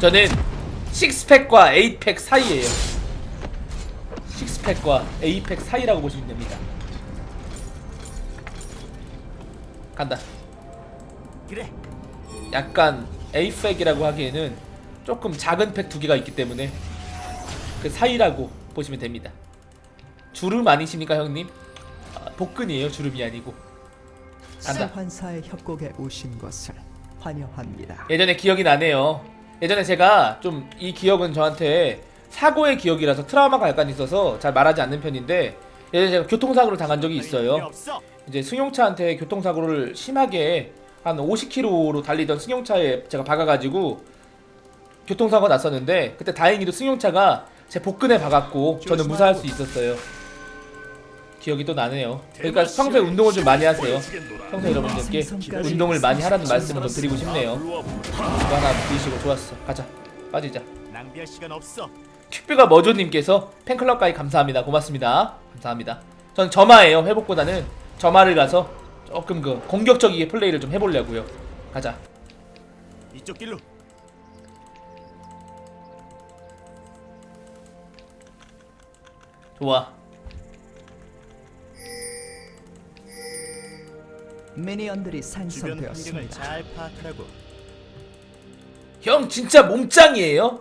저는 식스팩과 에이팩 사이에요. 식스팩과 에이팩 사이라고 보시면 됩니다. 간다. 그래 약간 에이팩이라고 하기에는 조금 작은 팩 두 개가 있기 때문에 그 사이라고 보시면 됩니다. 주름 아니십니까 형님? 아, 복근이에요 주름이 아니고. 간다. 소환사의 협곡에 오신 것을 환영합니다. 예전에 기억이 나네요. 예전에 제가 좀 이 기억은 저한테 사고의 기억이라서 트라우마가 약간 있어서 잘 말하지 않는 편인데 예전에 제가 교통사고를 당한 적이 있어요. 이제 승용차한테 교통사고를 심하게 한 50km로 달리던 승용차에 제가 박아가지고 교통사고가 났었는데 그때 다행히도 승용차가 제 복근에 박았고 저는 무사할 수 있었어요. 기억이 또 나네요. 그러니까 평소에 운동을 좀 많이 하세요. 평소에 여러분들께 운동을 많이 하라는 말씀을 좀 드리고 싶네요. 이거 하나 드시고 좋았어. 가자. 빠지자. 낭비할 시간 없어 큐브가 머조님께서 팬클럽 가입 감사합니다. 고맙습니다. 감사합니다. 전 점화예요. 회복보다는 점화를 가서 조금 그 공격적이게 플레이를 좀 해보려고요. 가자. 이쪽 길로 좋아. 미니언들이 주변 환경을 생성되었습니다. 잘 파악하라고 형 진짜 몸짱이에요?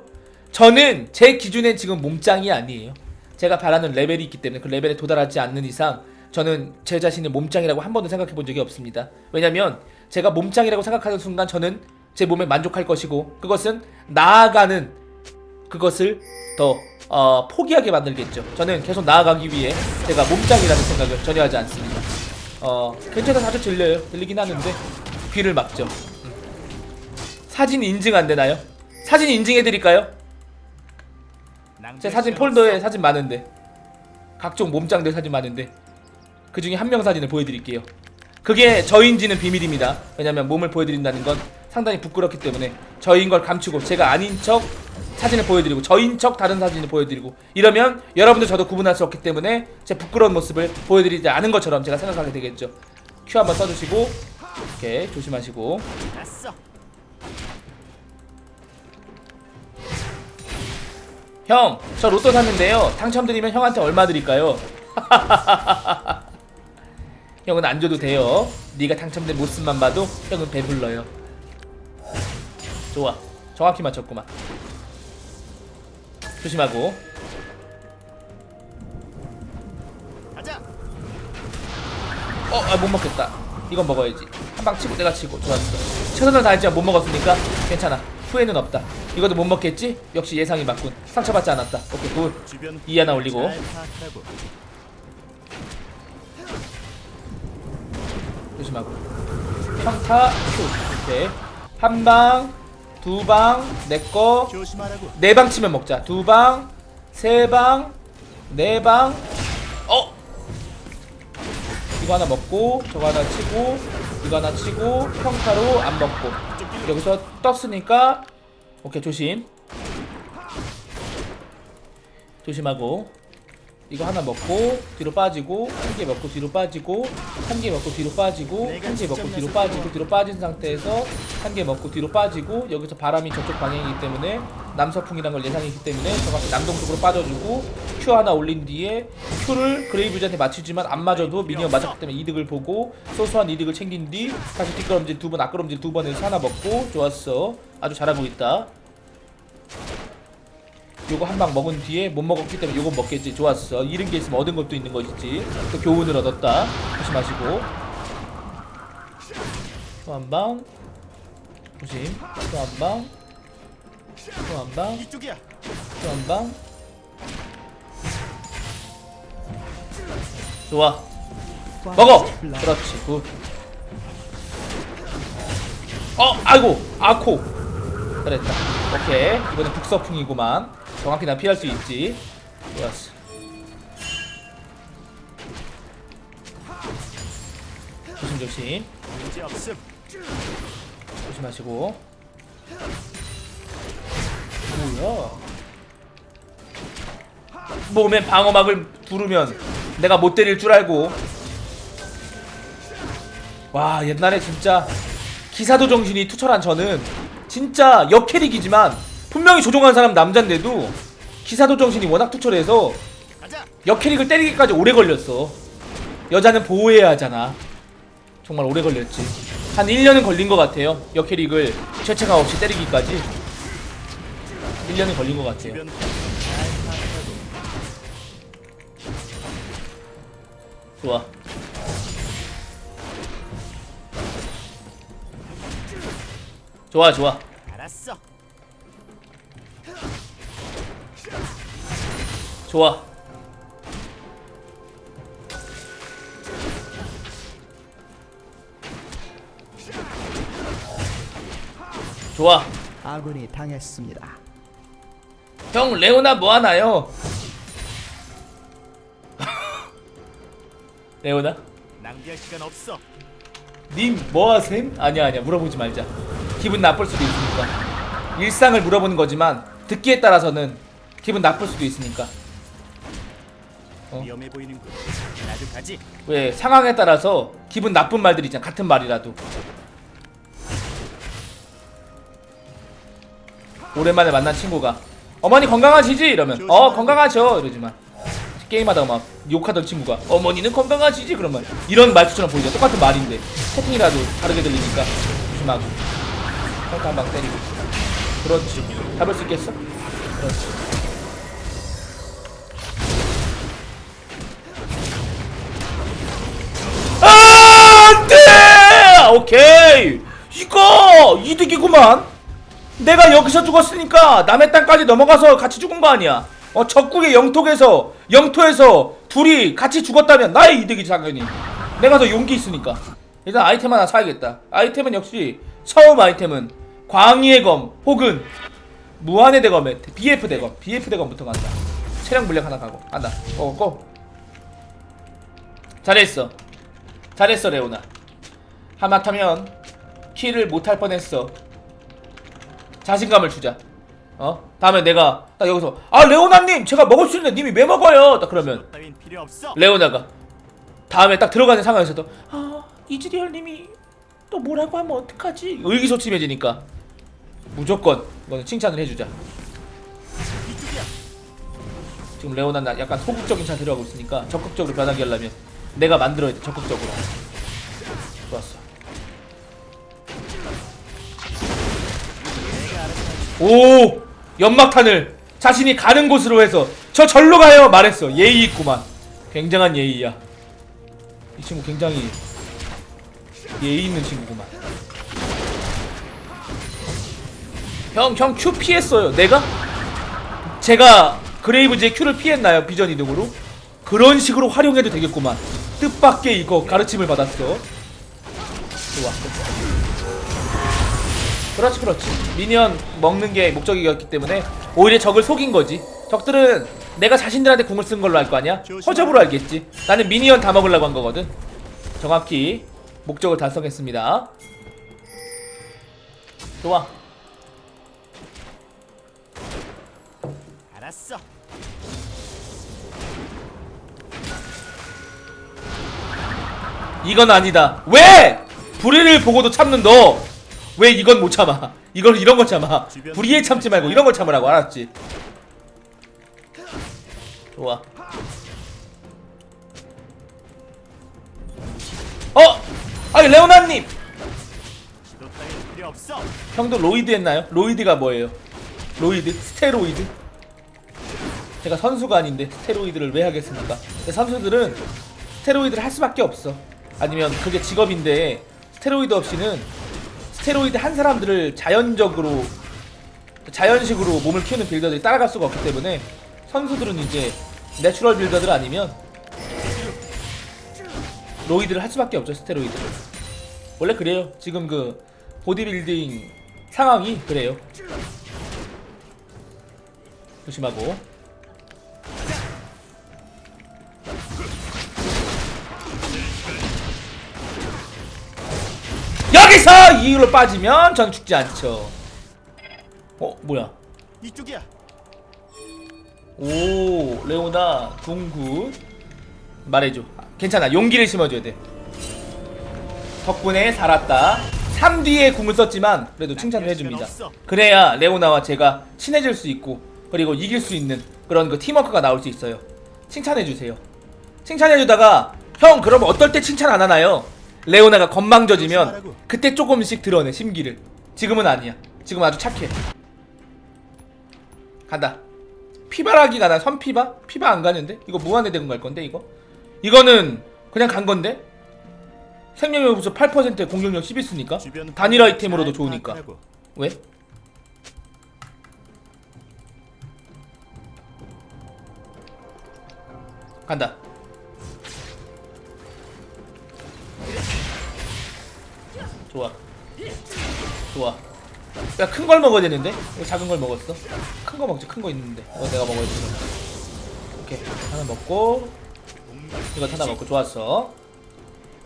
저는 제 기준엔 지금 몸짱이 아니에요. 제가 바라는 레벨이 있기 때문에 그 레벨에 도달하지 않는 이상 저는 제 자신을 몸짱이라고 한 번도 생각해 본 적이 없습니다. 왜냐면 제가 몸짱이라고 생각하는 순간 저는 제 몸에 만족할 것이고 그것은 나아가는 그것을 더 어, 포기하게 만들겠죠. 저는 계속 나아가기 위해 제가 몸짱이라는 생각을 전혀 하지 않습니다. 어, 괜찮아서 아주 들려요. 들리긴 하는데 귀를 막죠. 사진 인증 안 되나요? 사진 인증해 드릴까요? 제 사진 폴더에. 사진 많은데 각종 몸짱들 사진 많은데 그 중에 한 명 사진을 보여드릴게요. 그게 저인지는 비밀입니다. 왜냐면 몸을 보여드린다는 건 상당히 부끄럽기 때문에 저인 걸 감추고 제가 아닌 척 사진을 보여드리고 저인 척 다른 사진을 보여드리고 이러면 여러분들 저도 구분할 수 없기 때문에 제 부끄러운 모습을 보여드리지 않은 것처럼 제가 생각하게 되겠죠. 큐 한번 써주시고 이렇게 조심하시고 형, 저 로또 샀는데요. 당첨드리면 형한테 얼마 드릴까요? 형은 안 줘도 돼요. 네가 당첨된 모습만 봐도 형은 배불러요. 좋아, 정확히 맞췄구만. 조심하고. 가자 어, 아, 못 먹겠다. 이건 먹어야지. 한 방 치고 내가 치고 좋았어. 최선을 다했지만 못 먹었으니까 괜찮아. 후회는 없다. 이것도 못 먹겠지? 역시 예상이 맞군. 상처받지 않았다. 오케이, 굿. 주변 이 하나 올리고. 잘 조심하고 평타 슛 오케이 한 방 두 방 내꺼 조심하라고 네방 치면 먹자. 두 방 세 방 네 방. 어? 이거 하나 먹고 저거 하나 치고 이거 하나 치고 평타로 안 먹고. 여기서 떴으니까 오케이 조심. 조심하고 이거 하나 먹고 뒤로 빠지고 한 개 먹고 뒤로 빠지고 한 개 먹고 뒤로 빠지고 한 개 먹고 뒤로 빠지고 뒤로 빠진 상태에서 한 개 먹고 뒤로 빠지고 여기서 바람이 저쪽 방향이기 때문에 남서풍이란 걸 예상했기 때문에 정확히 남동쪽으로 빠져주고 Q 하나 올린 뒤에 Q를 그레이브즈한테 맞추지만 안 맞아도 미니언 맞았기 때문에 이득을 보고 소소한 이득을 챙긴 뒤 다시 뒷걸음질 두 번 앞걸음질 두 번 해서 하나 먹고 좋았어. 아주 잘하고 있다 요거 한 방 먹은 뒤에 못 먹었기 때문에 요거 먹겠지. 좋았어. 잃은 게 있으면 얻은 것도 있는 것이지. 또 교훈을 얻었다. 조심하시고. 또 한 방. 조심. 또 한 방. 또 한방. 이쪽이야. 또 한 방. 좋아. 먹어! 그렇지. 굿. 어, 아이고, 아코. 잘했다. 오케이. 이번엔 북서풍이구만. 정확히 난 피할 수 있지. 좋았어. 조심조심. 조심하시고. 뭐야? 몸에 방어막을 두르면 내가 못 때릴 줄 알고. 와, 옛날에 진짜 기사도 정신이 투철한 저는 진짜 역캐릭이지만 분명히 조종한 사람 남잔데도 기사도 정신이 워낙 투철해서. 역캐릭을 때리기까지 오래 걸렸어. 여자는 보호해야 하잖아. 정말 오래 걸렸지. 한 1년은 걸린 것 같아요. 역캐릭을 죄책감 없이 때리기까지. 1년은 걸린 것 같아요. 좋아. 좋아, 좋아. 알았어. 좋아. 좋아. 아군이 당했습니다. 형 레오나 뭐 하나요? 레오나? 낭비할 시간 없어. 님 뭐 하셈? 아니야 아니야 물어보지 말자. 기분 나쁠 수도 있으니까. 일상을 물어보는 거지만 듣기에 따라서는 기분 나쁠 수도 있으니까. 어? 위험해 보이는군. 나도 가지. 왜 상황에 따라서 기분 나쁜 말들이 있잖아 같은 말이라도 오랜만에 만난 친구가 어머니 건강하시지? 이러면 어 건강하죠 이러지만 게임하다가 막 욕하던 친구가 어머니는 건강하시지? 그러면 이런 말투처럼 보이죠 똑같은 말인데 채팅이라도 다르게 들리니까 조심하고 평타 한방 때리고 그렇지 잡을 수 있겠어? 그렇지 오케이. 이거 이득이구만. 내가 여기서 죽었으니까 남의 땅까지 넘어가서 같이 죽은 거 아니야. 어 적국의 영토에서 영토에서 둘이 같이 죽었다면 나의 이득이지 당연히. 내가 더 용기 있으니까. 일단 아이템 하나 사야겠다. 아이템은 역시 처음 아이템은 광희의 검 혹은 무한의 대검에 BF 대검 BF 대검부터 간다. 체력 물량 하나 가고 간다. 어 고. 잘했어. 잘했어 레오나 하마터면 킬을 못할 뻔했어 자신감을 주자 어? 다음에 내가 딱 여기서 아 레오나님 제가 먹을 수 있는데 님이 왜 먹어요? 딱 그러면. 레오나가 다음에 딱 들어가는 상황에서도 아 이즈리얼님이 또 뭐라고 하면 어떡하지? 의기소침해지니까 무조건 이거는 칭찬을 해주자. 지금 레오나는 약간 소극적인 자세로 하고 있으니까 적극적으로 변하게 하려면 내가 만들어야 돼 적극적으로 좋았어 오 연막탄을 자신이 가는 곳으로 해서 저 절로 가요 말했어. 예의 있구만. 굉장한 예의야. 이 친구 굉장히 예의 있는 친구구만. 형 형 큐 피했어요. 내가? 제가 그레이브즈의 큐를 피했나요? 비전 이동으로? 그런 식으로 활용해도 되겠구만. 뜻밖의 이거 가르침을 받았어. 좋아 그렇지 그렇지 미니언 먹는 게 목적이었기 때문에 오히려 적을 속인 거지 적들은 내가 자신들한테 궁을 쓴 걸로 알 거 아니야 허접으로 알겠지 나는 미니언 다 먹으려고 한 거거든 정확히 목적을 달성했습니다 좋아 알았어. 이건 아니다. 왜? 불의를 보고도 참는 너. 왜 이건 못 참아? 이걸 이런 거 참아. 불의에 참지 말고 이런 걸 참으라고 알았지? 좋아. 어? 아니 레오나님. 형도 로이드 했나요? 로이드가 뭐예요? 로이드? 스테로이드? 제가 선수가 아닌데 스테로이드를 왜 하겠습니까? 선수들은 스테로이드를 할 수밖에 없어. 아니면 그게 직업인데 스테로이드 없이는 스테로이드 한 사람들을 자연적으로 자연식으로 몸을 키우는 빌더들이 따라갈 수가 없기 때문에 선수들은 이제 내추럴 빌더들 아니면 로이드를 할 수밖에 없죠 스테로이드를. 원래 그래요. 지금 그 보디빌딩 상황이 그래요. 조심하고. 여기서 이유로 빠지면 전 죽지 않죠. 어 뭐야? 이쪽이야. 오 레오나 동굿 말해줘. 괜찮아 용기를 심어줘야 돼. 덕분에 살았다. 3 뒤에 궁을 썼지만 그래도 칭찬을 해줍니다. 그래야 레오나와 제가 친해질 수 있고 그리고 이길 수 있는 그런 그 팀워크가 나올 수 있어요. 칭찬해주세요. 칭찬해주다가 형 그럼 어떨 때 칭찬 안 하나요? 레오나가 건망져지면 그때 조금씩 드러내 심기를. 지금은 아니야. 지금 아주 착해. 간다. 피바라기 가나 선피바? 피바 안 가는데? 이거 무한의 대군 갈 건데 이거? 이거는 그냥 간 건데? 생명력 부수 8% 공격력 10 있으니까 단일 아이템으로도 잘 좋으니까. 왜? 간다 좋아. 좋아. 야 큰 걸 먹어야 되는데? 왜 작은 걸 먹었어? 큰 거 먹지 큰 거 있는데. 어 내가 먹어야 돼 오케이. 하나 먹고 이거 하나 먹고. 좋았어.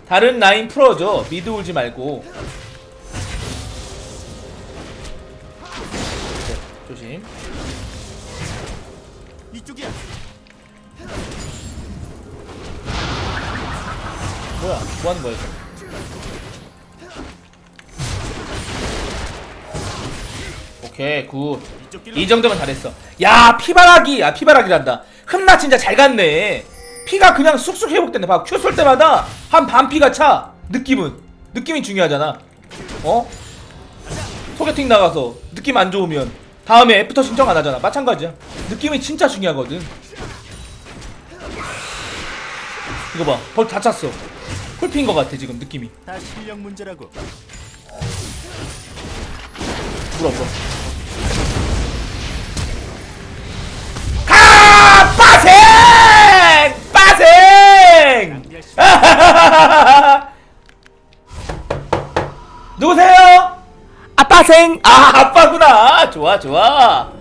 다른 라인 풀어줘. 미드 울지 말고. 오케이, 조심. 이쪽이야. 뭐야? 뭐 하는 거야 이거 오케이 굿. 이 정도면 잘했어. 야 피바라기, 아 피바라기란다. 흠나 진짜 잘 갔네. 피가 그냥 쑥쑥 회복된다. 봐, 큐쏠 때마다 한 반 피가 차. 느낌은 느낌이 중요하잖아. 어? 소개팅 나가서 느낌 안 좋으면 다음에 애프터 신청 안 하잖아. 마찬가지야. 느낌이 진짜 중요하거든. 이거 봐, 벌 다 찼어. 풀핀 것 같아 지금 느낌이. 다 실력 문제라고. 물어 물어. 아빠생! 아, 아빠구나! 좋아, 좋아.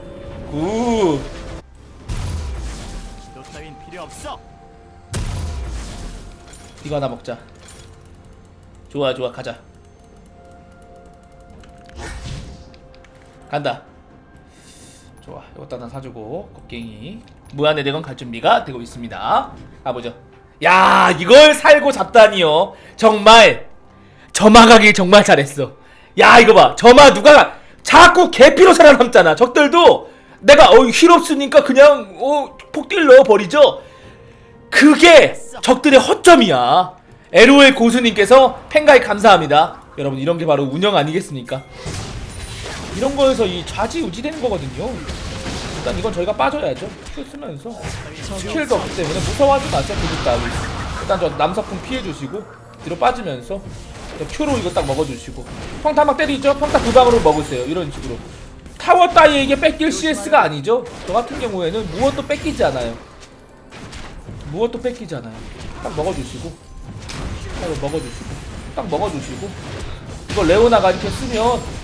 굿. 너 따윈 필요 없어. 이거 하나 먹자. 좋아, 좋아, 가자. 간다. 좋아, 이것도 하나 사주고 곡괭이 무한의 대건 갈 준비가 되고 있습니다. 가보죠. 야, 이걸 살고 잡다니요. 정말 점화가길 정말 잘했어. 야, 이거 봐, 점화 누가 자꾸 개피로 살아남잖아. 적들도 내가 어, 힐 없으니까 그냥 어, 폭딜 넣어 버리죠. 그게 적들의 허점이야. LOL 고수님께서 팬가입 감사합니다. 여러분 이런 게 바로 운영 아니겠습니까? 이런 거에서 이 좌지우지 되는 거거든요. 일단 이건 저희가 빠져야죠. 큐 쓰면서 스킬도 없기 때문에 무서워하지 마세요. 그따 일단 저 남사품 피해주시고 뒤로 빠지면서 큐로 이거 딱 먹어주시고 평타 막 때리죠. 평타 두 방으로 먹으세요. 이런 식으로 타워 따위에게 뺏길 CS가 아니죠. 저 같은 경우에는 무엇도 뺏기지 않아요. 무엇도 뺏기지 않아요. 딱 먹어주시고 딱 먹어주시고 딱 먹어주시고 이거 레오나가 이렇게 쓰면.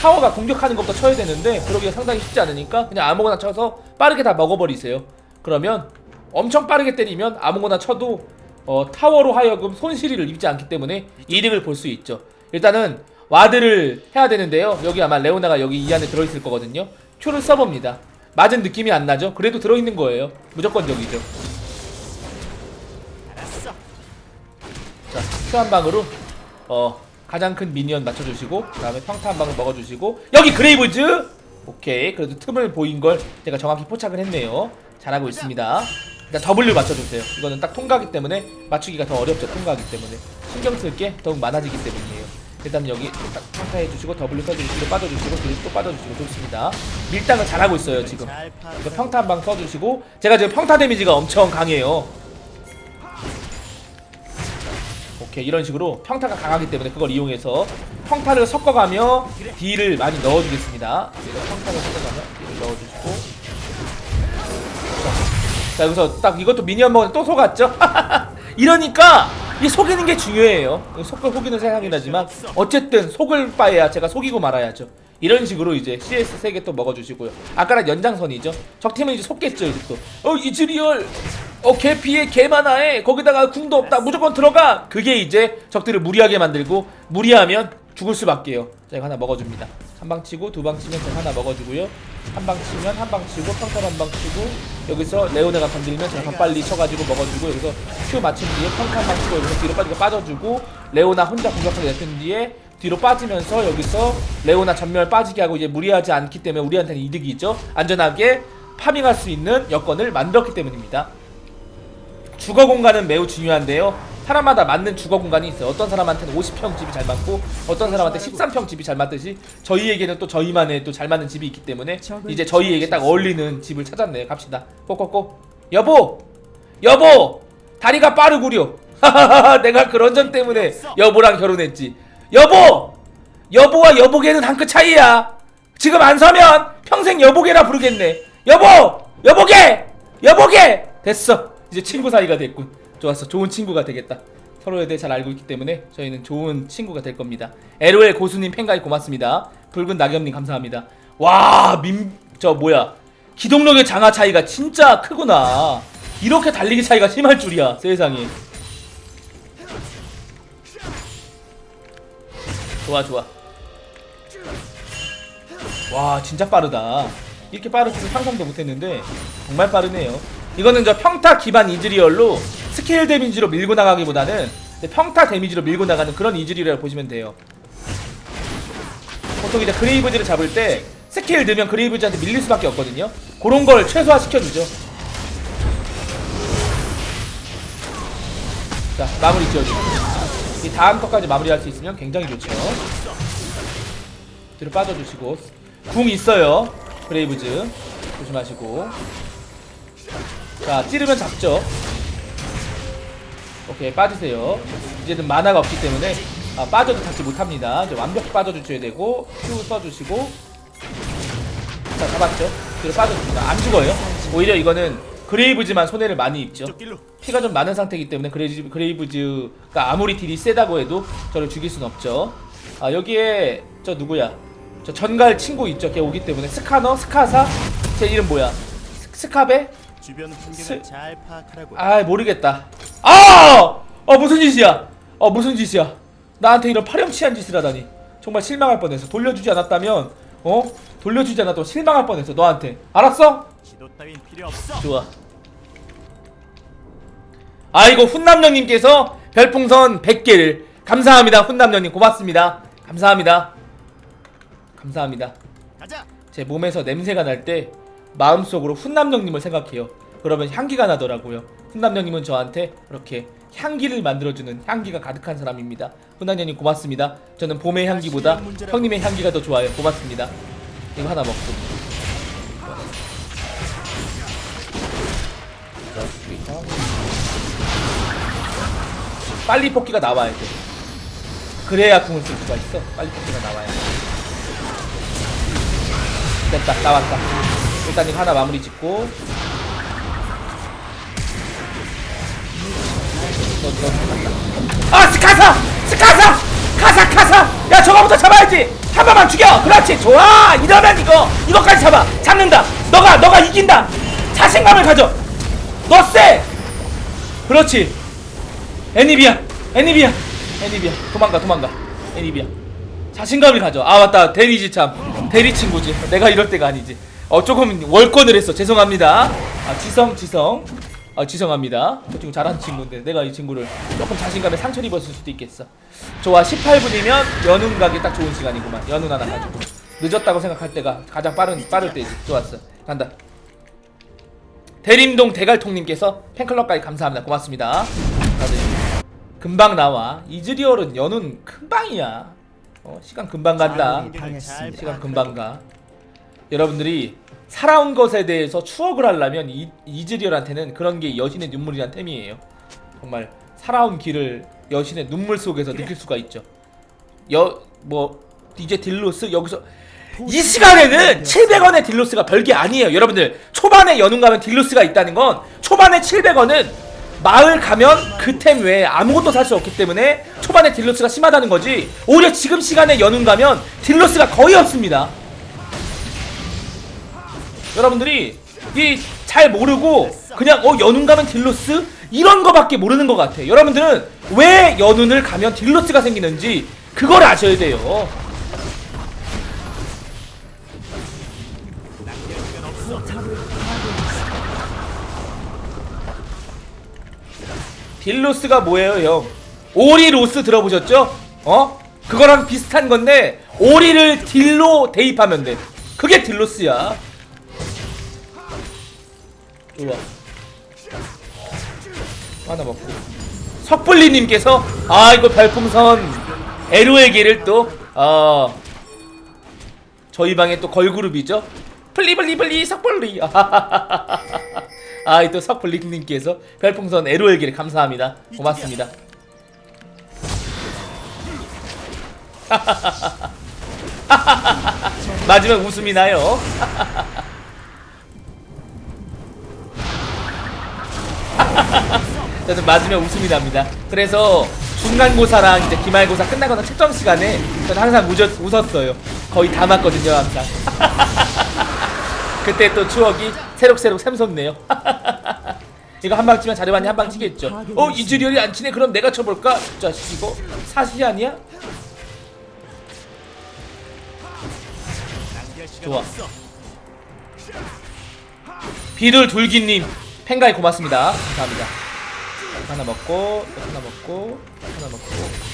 타워가 공격하는 것부터 쳐야 되는데 그러기가 상당히 쉽지 않으니까 그냥 아무거나 쳐서 빠르게 다 먹어버리세요. 그러면 엄청 빠르게 때리면 아무거나 쳐도 어, 타워로 하여금 손실을 입지 않기 때문에 이득을 볼 수 있죠. 일단은 와드를 해야 되는데요. 여기 아마 레오나가 여기 이 안에 들어있을 거거든요. 큐를 써봅니다. 맞은 느낌이 안 나죠? 그래도 들어있는 거예요. 무조건적이죠. 자, 큐 한 방으로 어 가장 큰 미니언 맞춰주시고 그 다음에 평타 한 방을 먹어주시고 여기 그레이브즈 오케이 그래도 틈을 보인 걸 제가 정확히 포착을 했네요 잘하고 있습니다 일단 W 맞춰주세요. 이거는 딱 통과하기 때문에 맞추기가 더 어렵죠. 통과하기 때문에. 신경 쓸 게 더욱 많아지기 때문이에요. 일단 여기 딱 평타 해주시고 W 써주시고 빠져주시고 뒤로 또 빠져주시고 좋습니다. 밀당을 잘하고 있어요 지금. 이거 평타 한 방 써주시고 제가 지금 평타 데미지가 엄청 강해요. 오케이 이런 식으로 평타가 강하기 때문에 그걸 이용해서 평타를 섞어가며 딜을 많이 넣어주겠습니다. 평타를 섞어가며 자, 자 여기서 딱 이것도 미니언 먹는데 또 속았죠? 이러니까 이 속이는 게 중요해요. 속을 속이는 세상이라지만 어쨌든 속을 바에야 제가 속이고 말아야죠. 이런 식으로 이제 CS 3개 또 먹어주시고요. 아까랑 연장선이죠? 적팀은 이제 속겠죠 이제 또 어 이즈리얼! 어 개피에 개 많아해 거기다가 궁도 없다. 무조건 들어가! 그게 이제 적들을 무리하게 만들고 무리하면 죽을 수밖에요. 자 이거 하나 먹어줍니다 한 방 치고 두 방 치면 제가 하나 먹어주고요 한 방 치면 한 방 치고 평타 한방 치고 여기서 레오네가 건들면 더 빨리 쳐가지고 먹어주고 여기서 큐 맞춘 뒤에 평타 한방 치고 여기서 뒤로 빠지고 빠져주고 레오나 혼자 공격하게 냈던 뒤에 뒤로 빠지면서 여기서 레오나 전멸 빠지게 하고 이제 무리하지 않기 때문에 우리한테는 이득이 있죠. 안전하게 파밍할 수 있는 여건을 만들었기 때문입니다. 주거 공간은 매우 중요한데요. 사람마다 맞는 주거 공간이 있어요. 어떤 사람한테는 50평 집이 잘 맞고 어떤 사람한테 13평 집이 잘 맞듯이 저희에게는 또 저희만의 또 잘 맞는 집이 있기 때문에 이제 저희에게 딱 어울리는 집을 찾았네요. 갑시다. 꼬꼬꼬. 여보! 여보! 다리가 빠르구려. 내가 그런 점 때문에 여보랑 결혼했지. 여보! 여보와 여보게는 한 끗 차이야. 지금 안 서면 평생 여보게라 부르겠네. 여보! 여보게! 여보게! 됐어. 이제 친구 사이가 됐군. 좋았어. 좋은 친구가 되겠다. 서로에 대해 잘 알고 있기 때문에 저희는 좋은 친구가 될 겁니다. LOL 고수님 팬가입 고맙습니다. 붉은 낙엽님 감사합니다. 와, 민, 저 뭐야. 기동력의 장하 차이가 진짜 크구나. 이렇게 달리기 차이가 심할 줄이야. 세상에. 좋아, 좋아. 와 진짜 빠르다 이렇게 빠를 줄은 상상도 못했는데 정말 빠르네요 이거는 저 평타 기반 이즈리얼로 스케일 데미지로 밀고 나가기보다는 이제 평타 데미지로 밀고 나가는 그런 이즈리얼이라고 보시면 돼요. 보통 이제 그레이브즈를 잡을 때 스케일 넣으면 그레이브즈한테 밀릴 수밖에 없거든요. 그런 걸 최소화 시켜주죠. 자 마무리 지어주고 이 다음 것까지 마무리할 수 있으면 굉장히 좋죠. 뒤로 빠져주시고 궁 있어요. 브레이브즈. 조심하시고 자 찌르면 잡죠 오케이 빠지세요 이제는 만화가 없기 때문에 아, 빠져도 잡지 못합니다 이제 완벽히 빠져주셔야 되고 Q 써주시고 자 잡았죠 뒤로 빠져줍니다 안 죽어요 오히려 이거는 그레이브즈만 손해를 많이 입죠. 피가 좀 많은 상태이기 때문에 그레이브, 그레이브즈가 아무리 딜이 세다고 해도 저를 죽일 순 없죠. 아 여기에 저 누구야? 저 전갈 친구 있죠. 걔 오기 때문에 스카너, 스카사, 제 이름 뭐야? 스, 스카베? 주변 풍경을 스- 잘 파악하라고. 아 모르겠다. 아! 어 무슨 짓이야? 어 무슨 짓이야? 나한테 이런 파렴치한 짓을 하다니 정말 실망할 뻔했어. 돌려주지 않았다면 어 돌려주지 않았다면 실망할 뻔했어 너한테. 알았어? 지도 따윈 필요 없어. 좋아. 아이고 훈남녀님께서 별풍선 100개를 감사합니다 훈남녀님 고맙습니다 감사합니다 감사합니다 가자. 제 몸에서 냄새가 날 때 마음속으로 훈남녀님을 생각해요 그러면 향기가 나더라고요 훈남녀님은 저한테 그렇게 향기를 만들어주는 향기가 가득한 사람입니다 훈남녀님 고맙습니다 저는 봄의 향기보다 형님의 향기가 더 좋아요 고맙습니다 이거 하나 먹고 빨리 뽑기가 나와야 돼. 그래야 궁을 쓸 수가 있어. 빨리 뽑기가 나와야 돼. 됐다, 나왔다. 일단 이거 하나 마무리 짓고. 아, 스카사! 스카사! 카사, 카사! 야, 저거부터 잡아야지! 한 번만 죽여! 그렇지! 좋아! 이러면 이거! 이거까지 잡아! 잡는다! 너가, 너가 이긴다! 자신감을 가져! 너 쎄! 그렇지! 애니비야 애니비야 애니비야 도망가 도망가 애니비야 자신감을 가져 아 맞다 대리지 참 대리 친구지 내가 이럴 때가 아니지 어 조금 월권을 했어 죄송합니다 아 지성 지성 아 지성합니다 저 친구 잘하는 친구인데 내가 이 친구를 조금 자신감에 상처를 입었을 수도 있겠어 좋아 18분이면 연운 가기 딱 좋은 시간이구만 연운 하나 가지고 늦었다고 생각할 때가 가장 빠른 빠를 때지 좋았어 간다 대림동 대갈통님께서 팬클럽까지 감사합니다. 고맙습니다. 다들 금방 나와. 이즈리얼은 연운 금방이야. 어, 시간 금방 간다. 시간 금방 가. 여러분들이 살아온 것에 대해서 추억을 하려면 이, 이즈리얼한테는 그런 게 여신의 눈물이란 템이에요. 정말 살아온 길을 여신의 눈물 속에서 느낄 수가 있죠. 여 뭐 이제 딜로스 여기서 이 시간에는 700원의 딜로스가 별게 아니에요. 여러분들 초반에 연운 가면 딜로스가 있다는 건 초반에 700원은 마을 가면 그 템 외에 아무것도 살 수 없기 때문에 초반에 딜로스가 심하다는 거지. 오히려 지금 시간에 연운 가면 딜로스가 거의 없습니다. 여러분들이 이 잘 모르고 그냥 어 연운 가면 딜로스 이런 거밖에 모르는 것 같아. 여러분들은 왜 연운을 가면 딜로스가 생기는지 그걸 아셔야 돼요. 딜로스가 뭐예요, 형? 오리로스 들어보셨죠? 어? 그거랑 비슷한 건데 오리를 딜로 대입하면 돼. 그게 딜로스야. 우와. 하나 먹고. 석불리님께서 아 이거 별풍선 에로에게를 또 어. 저희 방에 또 걸그룹이죠. 플리블리블리 석불리. 아이 또 석불리님께서 별풍선 에로에게를 감사합니다. 고맙습니다. 맞으면 웃음이 나요. 저는 맞으면 웃음이 납니다. 그래서 중간고사랑 이제 기말고사 끝나거나 채점 시간에 저는 항상 웃었, 웃었어요. 거의 다 맞거든요, 항상. 그때 또 추억이 새록새록 샘솟네요. 이거 한 방 치면 자르반이 한 방 치겠죠. 어 이즈리얼이 안 치네. 그럼 내가 쳐볼까? 이 자식 이거 사실이 아니야? 좋아. 비둘 둘기님 팬가이 고맙습니다. 감사합니다. 하나 먹고 또 하나 먹고 또 하나 먹고